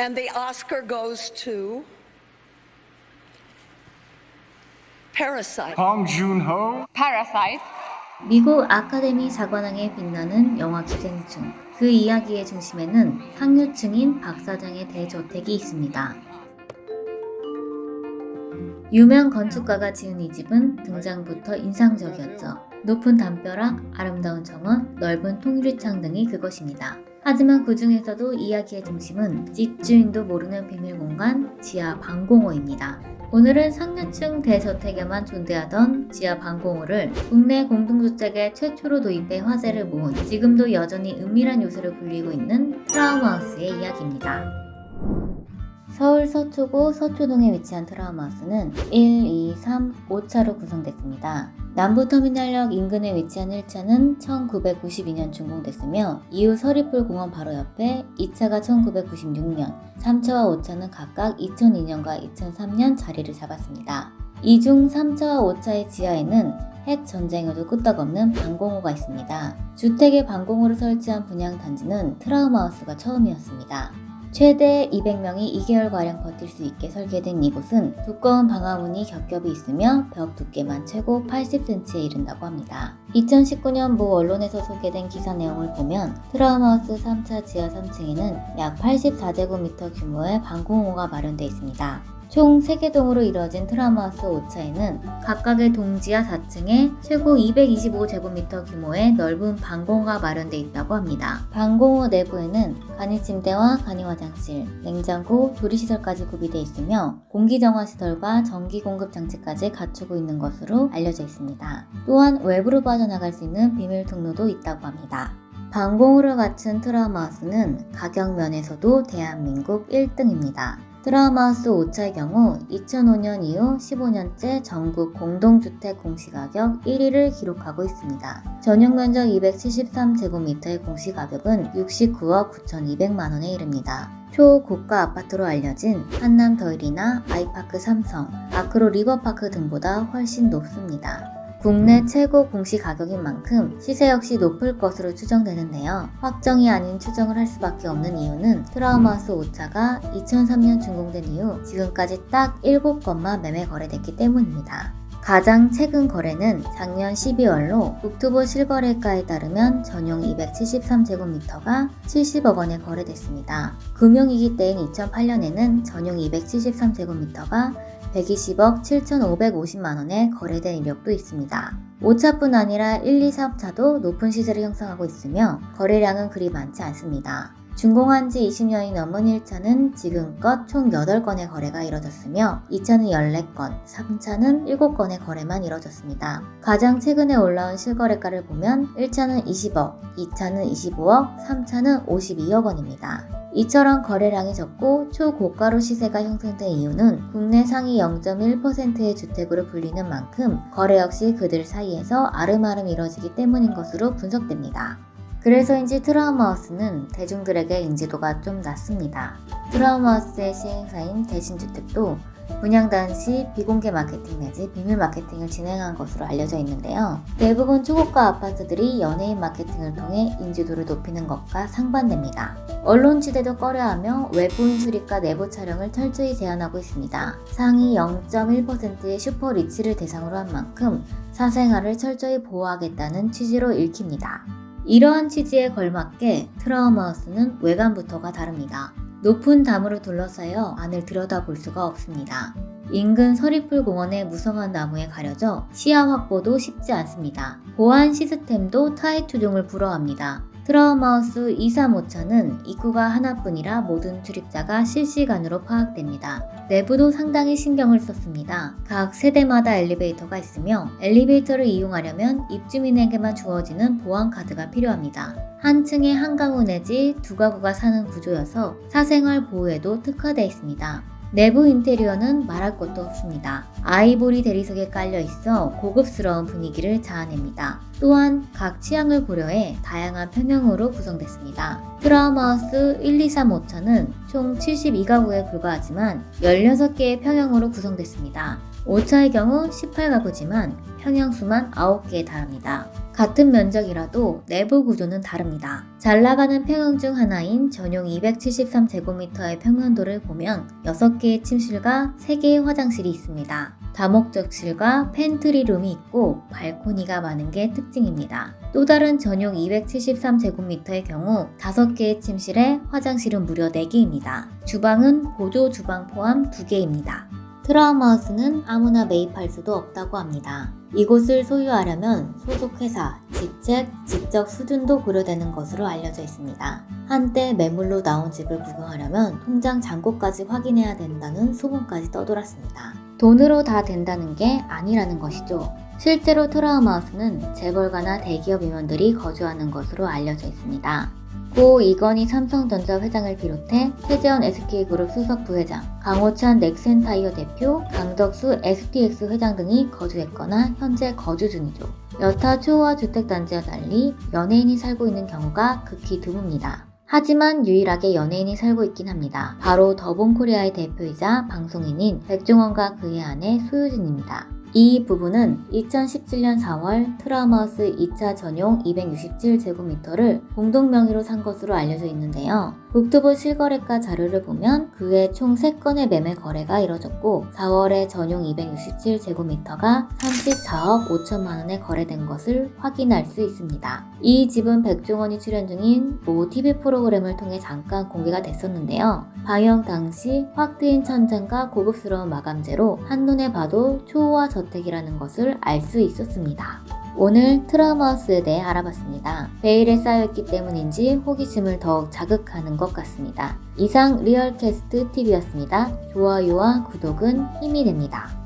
And the Oscar goes to Parasite. Bong Joon-ho, Parasite. 미국 아카데미 사관왕에 빛나는 영화 기생충. 그 이야기의 중심에는 상류층인 박 사장의 대저택이 있습니다. 유명 건축가가 지은 이 집은 등장부터 인상적이었죠. 높은 담벼락, 아름다운 정원, 넓은 통유리창 등이 그것입니다. 하지만 그 중에서도 이야기의 중심은 집주인도 모르는 비밀 공간 지하 방공호입니다. 오늘은 상류층 대저택에만 존재하던 지하 방공호를 국내 공동주택에 최초로 도입해 화제를 모은 지금도 여전히 은밀한 요소를 불리고 있는 트라우마하우스의 이야기입니다. 서울 서초구 서초동에 위치한 트라우마하우스는 1, 2, 3, 5차로 구성됐습니다. 남부터미널역 인근에 위치한 1차는 1992년 준공됐으며 이후 서리풀 공원 바로 옆에 2차가 1996년, 3차와 5차는 각각 2002년과 2003년 자리를 잡았습니다. 이중 3차와 5차의 지하에는 핵 전쟁에도 끄떡없는 방공호가 있습니다. 주택에 방공호를 설치한 분양 단지는 트라우마하우스가 처음이었습니다. 최대 200명이 2개월가량 버틸 수 있게 설계된 이곳은 두꺼운 방화문이 겹겹이 있으며 벽 두께만 최고 80cm에 이른다고 합니다. 2019년 모 언론에서 소개된 기사 내용을 보면 트라우마하우스 3차 지하 3층에는 약 84제곱미터 규모의 방공호가 마련되어 있습니다. 총 3개 동으로 이루어진 트라우마하우스 5차에는 각각의 동지하 4층에 최고 225제곱미터 규모의 넓은 방공호가 마련되어 있다고 합니다. 방공호 내부에는 간이 침대와 간이 화장실, 냉장고, 조리시설까지 구비되어 있으며 공기정화시설과 전기 공급 장치까지 갖추고 있는 것으로 알려져 있습니다. 또한 외부로 빠져나갈 수 있는 비밀 통로도 있다고 합니다. 방공호를 갖춘 트라우마하우스는 가격 면에서도 대한민국 1등입니다. 트라우마하우스 5차의 경우 2005년 이후 15년째 전국 공동주택 공시가격 1위를 기록하고 있습니다. 전용 면적 273제곱미터의 공시가격은 69억 9,200만 원에 이릅니다. 초고가 아파트로 알려진 한남 더일이나 아이파크 삼성, 아크로 리버파크 등보다 훨씬 높습니다. 국내 최고 공시 가격인 만큼 시세 역시 높을 것으로 추정되는데요. 확정이 아닌 추정을 할 수밖에 없는 이유는 트라우마우스 5차가 2003년 준공된 이후 지금까지 딱 7건만 매매 거래됐기 때문입니다. 가장 최근 거래는 작년 12월로 국토부 실거래가에 따르면 전용 273제곱미터가 70억 원에 거래됐습니다. 금융위기 때인 2008년에는 전용 273제곱미터가 120억 7,550만 원에 거래된 이력도 있습니다. 5차뿐 아니라 1, 2, 3차도 높은 시세를 형성하고 있으며 거래량은 그리 많지 않습니다. 준공한 지 20년이 넘은 1차는 지금껏 총 8건의 거래가 이뤄졌으며 2차는 14건, 3차는 7건의 거래만 이뤄졌습니다. 가장 최근에 올라온 실거래가를 보면 1차는 20억, 2차는 25억, 3차는 52억 원입니다. 이처럼 거래량이 적고 초고가로 시세가 형성된 이유는 국내 상위 0.1%의 주택으로 불리는 만큼 거래 역시 그들 사이에서 아름아름 이뤄지기 때문인 것으로 분석됩니다. 그래서인지 트라우마하우스는 대중들에게 인지도가 좀 낮습니다. 트라우마하우스의 시행사인 대신주택도 분양단 시 비공개 마케팅 내지 비밀 마케팅을 진행한 것으로 알려져 있는데요. 대부분 초고가 아파트들이 연예인 마케팅을 통해 인지도를 높이는 것과 상반됩니다. 언론 지대도 꺼려하며 외부인 출입과 내부 촬영을 철저히 제한하고 있습니다. 상위 0.1%의 슈퍼 리치를 대상으로 한 만큼 사생활을 철저히 보호하겠다는 취지로 읽힙니다. 이러한 취지에 걸맞게 트라우마하우스는 외관부터가 다릅니다. 높은 담으로 둘러싸여 안을 들여다볼 수가 없습니다. 인근 서리풀 공원의 무성한 나무에 가려져 시야 확보도 쉽지 않습니다. 보안 시스템도 타의 추종을 불허합니다. 트라우마하우스 235차는 입구가 하나뿐이라 모든 출입자가 실시간으로 파악됩니다. 내부도 상당히 신경을 썼습니다. 각 세대마다 엘리베이터가 있으며 엘리베이터를 이용하려면 입주민에게만 주어지는 보안카드가 필요합니다. 한 층에 한 가구 내지 두 가구가 사는 구조여서 사생활 보호에도 특화되어 있습니다. 내부 인테리어는 말할 것도 없습니다. 아이보리 대리석에 깔려 있어 고급스러운 분위기를 자아냅니다. 또한 각 취향을 고려해 다양한 평형으로 구성됐습니다. 트라우마하우스 1, 2, 3, 5차는 총 72가구에 불과하지만 16개의 평형으로 구성됐습니다. 5차의 경우 18가구지만 평형수만 9개에 달합니다. 같은 면적이라도 내부 구조는 다릅니다. 잘 나가는 평형 중 하나인 전용 273제곱미터의 평면도를 보면 6개의 침실과 3개의 화장실이 있습니다. 다목적실과 팬트리룸이 있고 발코니가 많은 게 특징입니다. 또 다른 전용 273제곱미터의 경우 5개의 침실에 화장실은 무려 4개입니다. 주방은 보조 주방 포함 2개입니다. 트라우마우스는 아무나 매입할 수도 없다고 합니다. 이곳을 소유하려면 소속 회사, 직책, 직접 수준도 고려되는 것으로 알려져 있습니다. 한때 매물로 나온 집을 구경하려면 통장 잔고까지 확인해야 된다는 소문까지 떠돌았습니다. 돈으로 다 된다는 게 아니라는 것이죠. 실제로 트라우마우스는 재벌가나 대기업 임원들이 거주하는 것으로 알려져 있습니다. 고 이건희 삼성전자 회장을 비롯해 최재원 SK그룹 수석 부회장, 강호찬 넥센타이어 대표, 강덕수 STX 회장 등이 거주했거나 현재 거주 중이죠. 여타 초호화 주택단지와 달리 연예인이 살고 있는 경우가 극히 드뭅니다. 하지만 유일하게 연예인이 살고 있긴 합니다. 바로 더본코리아의 대표이자 방송인인 백종원과 그의 아내 소유진입니다. 이 부부는 2017년 4월 트라우마우스 2차 전용 267제곱미터를 공동 명의로 산 것으로 알려져 있는데요. 국토부 실거래가 자료를 보면 그해 총 3건의 매매 거래가 이뤄졌고 4월에 전용 267제곱미터가 34억 5천만 원에 거래된 것을 확인할 수 있습니다. 이 집은 백종원이 출연 중인 모 TV 프로그램을 통해 잠깐 공개가 됐었는데요. 방영 당시 확 트인 천장과 고급스러운 마감재로 한눈에 봐도 초호화 저택이라는 것을 알 수 있었습니다. 오늘 트라우마우스에 대해 알아봤습니다. 베일에 쌓여있기 때문인지 호기심을 더욱 자극하는 것 같습니다. 이상 리얼캐스트 TV였습니다. 좋아요와 구독은 힘이 됩니다.